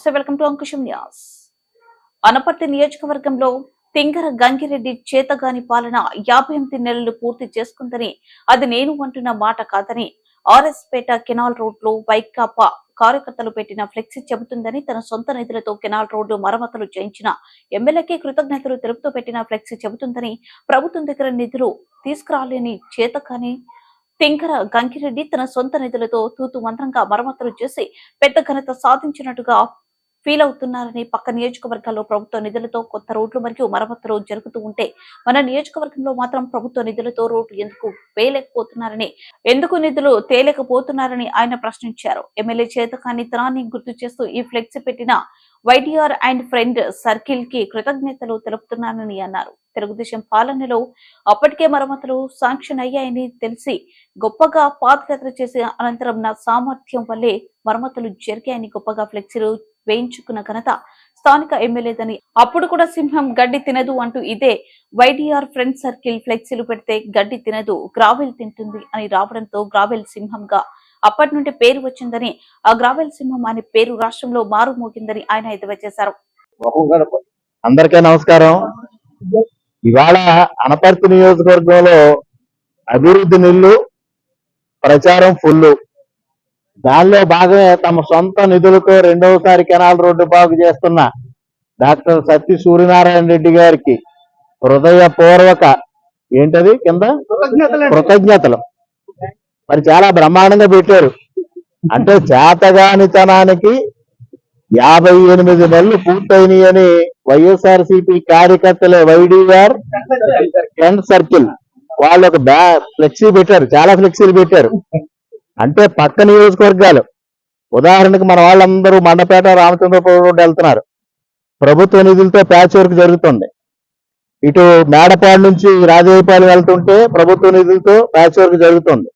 నమస్తే welcome to Ankusam Nyas. Anaparthi నియోజకవర్గంలో తింగర గంగిరెడ్డి చేతగాని పాలన యాభై ఎనిమిది నెలలు పూర్తి చేసుకుందని అది నేను అంటున్న మాట కాదని ఆర్ఎస్పేట కెనాల్ రోడ్లో వైకాపా కార్యకర్తలు పెట్టిన ఫ్లెక్సీ చెబుతుందని తన సొంత నిధులతో కెనాల్ రోడ్డు మరమ్మతులు చేయించిన ఎమ్మెల్యేకి కృతజ్ఞతలు తెలుపుతూ పెట్టిన ఫ్లెక్సీ చెబుతుందని ప్రభుత్వం దగ్గర నిధులు తీసుకురాలేని చేతకాని తింకర గంగిరెడ్డి తన సొంత నిధులతో తూతు మంత్రంగా మరమ్మతులు చేసి పెద్ద ఘనత సాధించినట్టుగా ఫీల్ అవుతున్నారని పక్క నియోజకవర్గాల్లో ప్రభుత్వ నిధులతో కొత్త రోడ్లు మరియు మరమ్మతులు జరుగుతూ ఉంటే మన నియోజకవర్గంలో మాత్రం ప్రభుత్వ నిధులతో రోడ్లు ఎందుకు వేయలేకపోతున్నారని ఎందుకు నిధులు తేలేకపోతున్నారని ఆయన ప్రశ్నించారు. ఎమ్మెల్యే చేతకాని తనాన్ని గుర్తు చేస్తూ ఈ ఫ్లెక్సీ పెట్టిన వైటీఆర్ అండ్ ఫ్రెండ్ సర్కిల్కి కృతజ్ఞతలు తెలుపుతున్నానని అన్నారు. తెలుగుదేశం పాలనలో అప్పటికే మరమ్మతులు శాంక్షన్ అయ్యాయని తెలిసి గొప్పగా పాదయాత్ర చేసే అనంతరం నా సామర్థ్యం వల్లే మరమ్మతులు జరిగాయని గొప్పగా ఫ్లెక్సీలు వేయించుకున్న ఘనత స్థానిక ఎమ్మెల్యేదని అప్పుడు కూడా సింహం గడ్డి తినదు అంటూ ఇదే వైడిఆర్ ఫ్రెండ్ సర్కిల్ ఫ్లెక్సీలు పెడితే గడ్డి తినదు గ్రావెల్ తింటుంది అని రావడంతో గ్రావెల్ సింహంగా అప్పటి నుండి పేరు వచ్చిందని ఆ గ్రావెల్ సింహం అనే పేరు రాష్ట్రంలో మారుమోగిందని ఆయన ఎద్దేవా చేశారు. అందరికీ నమస్కారం. ఇవాళ అనపర్తి నియోజకవర్గంలో అభివృద్ధి నిల్లు ప్రచారం ఫుల్ దానిలో భాగమే తమ సొంత నిధులతో రెండవసారి కెనాల్ రోడ్డు బాగు చేస్తున్న డాక్టర్ సత్య సూర్యనారాయణ రెడ్డి గారికి హృదయపూర్వక ఏంటది కింద? కృతజ్ఞతలు. మరి చాలా బ్రహ్మాండంగా పెట్టారు. అంటే చేతగానితనానికి యాభై ఎనిమిది నెలలు పూర్తయినాయని వైఎస్ఆర్ సిపి కార్యకర్తలు వైడిఆర్ ఫ్రెండ్ సర్కిల్. వాళ్ళు ఒక బ్యా ఫ్లెక్సీ పెట్టారు చాలా ఫ్లెక్సీలు పెట్టారు. అంటే పక్క నియోజకవర్గాలు. ఉదాహరణకు మన వాళ్ళందరూ మండపేట రామచంద్రపురం రోడ్డు వెళ్తున్నారు. ప్రభుత్వ నిధులతో ప్యాచ్ వర్క్ జరుగుతుంది. ఇటు మేడపాడు నుంచి రాజయ్యపాలెం వెళ్తుంటే ప్రభుత్వ నిధులతో ప్యాచ్ వర్క్ జరుగుతుంది.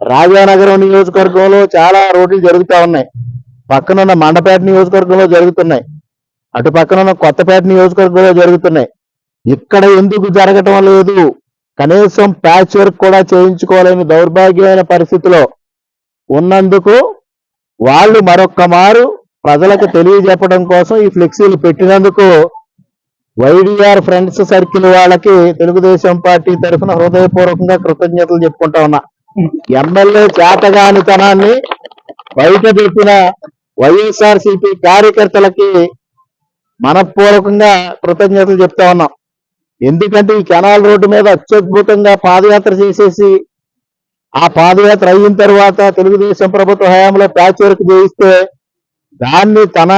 రాజానగరం నియోజకవర్గంలో చాలా రోడ్లు జరుగుతూ ఉన్నాయి. పక్కనున్న మండపేట నియోజకవర్గంలో జరుగుతున్నాయి. అటు పక్కనున్న కొత్తపేట నియోజకవర్గంలో జరుగుతున్నాయి. ఇక్కడ ఎందుకు జరగటం లేదు? కనీసం ప్యాచ్ వర్క్ కూడా చేయించుకోలేని దౌర్భాగ్యమైన పరిస్థితిలో ఉన్నందుకు వాళ్ళు మరొక్క మారు ప్రజలకు తెలియజెప్పడం కోసం ఈ ఫ్లెక్సీలు పెట్టినందుకు వైడిఆర్ ఫ్రెండ్స్ సర్కిల్ వాళ్ళకి తెలుగుదేశం పార్టీ తరఫున హృదయపూర్వకంగా కృతజ్ఞతలు చెప్పుకుంటా ఉన్నా. ఎమ్మెల్యే చేతగానితనాన్ని బయట పెట్టిన వైఎస్ఆర్ సిపి కార్యకర్తలకి మనపూర్వకంగా కృతజ్ఞతలు చెప్తా ఉన్నాం. ఎందుకంటే ఈ కెనాల్ రోడ్డు మీద అత్యద్భుతంగా పాదయాత్ర చేసేసి ఆ పాదయాత్ర అయిన తర్వాత తెలుగుదేశం ప్రభుత్వ హయాంలో ప్యాచ్ వర్క్ చేయిస్తే దాన్ని తన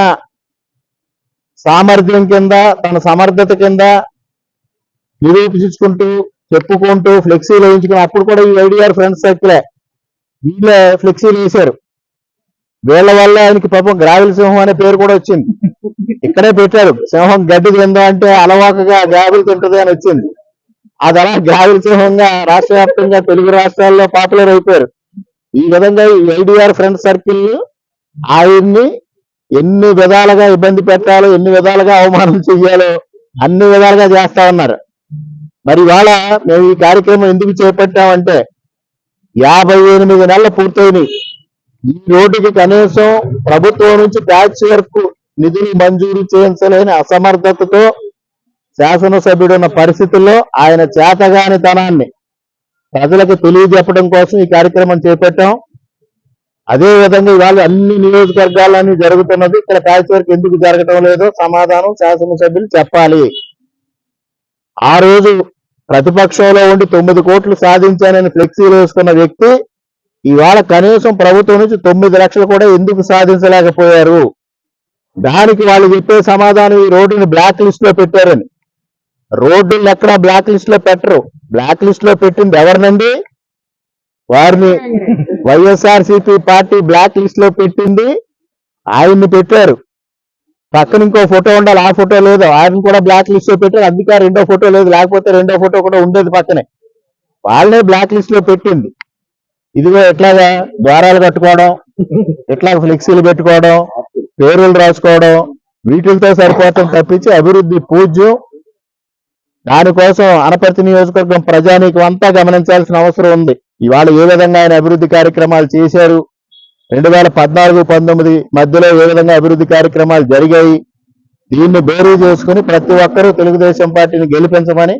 సామర్థ్యం కింద తన సమర్థత కింద నిరూపించుకుంటూ చెప్పుకుంటూ ఫ్లెక్సీలు వేయించుకుని అప్పుడు కూడా ఈ ఐడిఆర్ ఫ్రెండ్స్ సర్కిలే వీళ్ళే ఫ్లెక్సీలు వేశారు. వీళ్ళ వల్ల ఆయనకి పాపం గ్రావిల్ సింహం అనే పేరు కూడా వచ్చింది. ఇక్కడే పెట్టారు. సింహం గడ్డి తిందా అంటే అలవాకగా గ్రావిల్ తింటది అని వచ్చింది. అది అలా గ్రావిల్ సింహంగా రాష్ట్ర వ్యాప్తంగా తెలుగు రాష్ట్రాల్లో పాపులర్ అయిపోయారు. ఈ విధంగా ఈ ఐడిఆర్ ఫ్రెండ్ సర్కిల్ ఆయన్ని ఎన్ని విధాలుగా ఇబ్బంది పెట్టాలో ఎన్ని విధాలుగా అవమానం చెయ్యాలో అన్ని విధాలుగా చేస్తా ఉన్నారు. మరి ఇవాళ మేము ఈ కార్యక్రమం ఎందుకు చేపట్టామంటే యాభై ఎనిమిది నెలలు పూర్తయినాయి. ఈ రోడ్డుకి కనీసం ప్రభుత్వం నుంచి ప్యాచ్ వర్క్ నిధులు మంజూరు చేయించలేని అసమర్థతతో శాసనసభ్యుడున్న పరిస్థితుల్లో ఆయన చేతగానితనాన్ని ప్రజలకు తెలియజెప్పడం కోసం ఈ కార్యక్రమం చేపట్టాం. అదే విధంగా ఇవాళ అన్ని నియోజకవర్గాలన్నీ జరుగుతున్నది. ఇక్కడ ప్యాచ్ వర్క్ ఎందుకు జరగటం లేదో సమాధానం శాసనసభ్యులు చెప్పాలి. ఆ రోజు ప్రతిపక్షంలో ఉండి తొమ్మిది కోట్లు సాధించానని ఫ్లెక్సీలు వేసుకున్న వ్యక్తి ఇవాళ కనీసం ప్రభుత్వం నుంచి తొమ్మిది లక్షలు కూడా ఎందుకు సాధించలేకపోయారు? దానికి వాళ్ళు చెప్పే సమాధానం ఈ రోడ్డుని బ్లాక్ లిస్ట్లో పెట్టారని. రోడ్డుని ఎక్కడ బ్లాక్ లిస్ట్లో పెట్టరు? బ్లాక్ లిస్ట్లో పెట్టింది ఎవరినండి? వారిని వైఎస్ఆర్ పార్టీ బ్లాక్ లిస్ట్లో పెట్టింది. ఆయన్ని పెట్టారు. పక్కన ఇంకో ఫోటో ఉండాలి ఆ ఫోటో లేదు. ఆయన కూడా బ్లాక్ లిస్ట్లో పెట్టారు అందుకే రెండో ఫోటో లేదు. లేకపోతే రెండో ఫోటో కూడా ఉండేది పక్కనే. వాళ్ళనే బ్లాక్ లిస్ట్లో పెట్టింది. ఇదిగో ఎట్లాగా? ద్వారాలు కట్టుకోవడం ఎట్లా ఫ్లెక్సీలు పెట్టుకోవడం పేర్లు రాసుకోవడం వీటితో సరిపోవటం తప్పించి అభివృద్ధి పూజ్యం. దానికోసం అనపర్తి నియోజకవర్గం ప్రజానీకం అంతా గమనించాల్సిన అవసరం ఉంది. ఇవాళ ఏ విధంగా ఆయన అభివృద్ధి కార్యక్రమాలు చేశారు రెండు వేల పద్నాలుగు పంతొమ్మిది మధ్యలో ఏ విధంగా అభివృద్ధి కార్యక్రమాలు జరిగాయి? దీన్ని బేరీ చేసుకుని ప్రతి ఒక్కరూ తెలుగుదేశం పార్టీని గెలిపించమని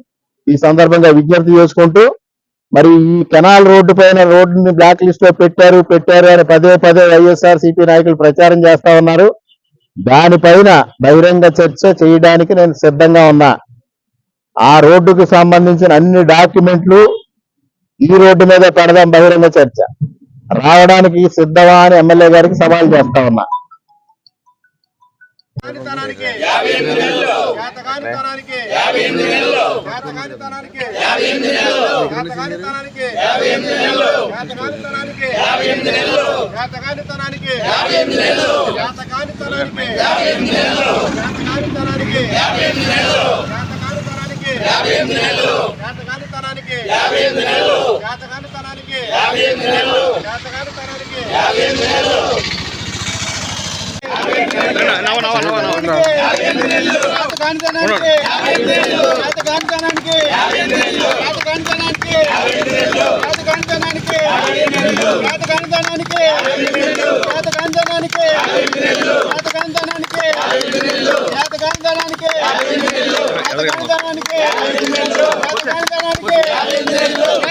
ఈ సందర్భంగా విజ్ఞప్తి చేసుకుంటూ మరి ఈ కెనాల్ రోడ్డు పైన రోడ్డుని బ్లాక్ లిస్ట్లో పెట్టారు పెట్టారు అని పదే పదే వైఎస్ఆర్ సిపి నాయకులు ప్రచారం చేస్తా ఉన్నారు. దానిపైన బహిరంగ చర్చ చేయడానికి నేను సిద్ధంగా ఉన్నా. ఆ రోడ్డుకు సంబంధించిన అన్ని డాక్యుమెంట్లు ఈ రోడ్డు మీద పెడదాం బహిరంగ చర్చ. రావడానికి సిద్ధమా అని ఎమ్మెల్యే గారికి సవాల్ చేస్తా ఉన్నా చేతకానితనానికి తనానికి రాజధానికి రాజధానికి రాజధానికి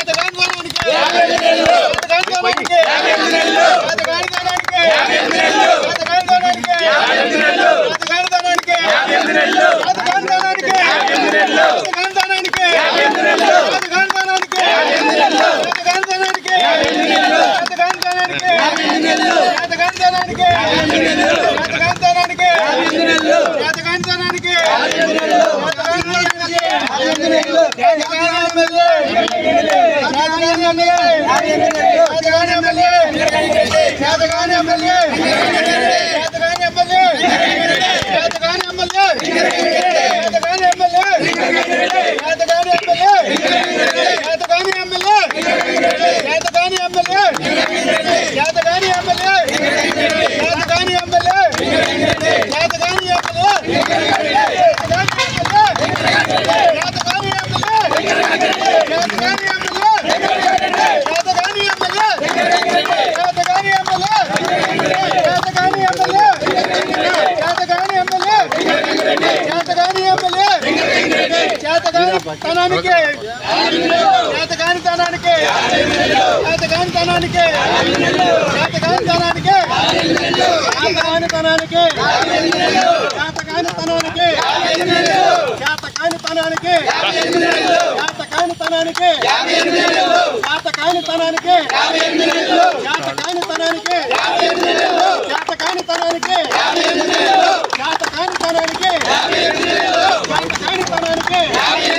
ఎమ్మెల్యే ఎమ్మెల్యే ఎమ్మెల్యే ¡Ándele! తనానికి చేతగాని తనానికి చేతగాని తనానికి చేతగాని తనానికి చేతగాని తనానికి చేతగాని తనానికి చేతకాని తనానికి చేతకాని తనానికి చేతకాని తనానికి చేతకాని తనానికి చేతకాని తనానికి చేతకాని తనానికి చేతకాని తనానికి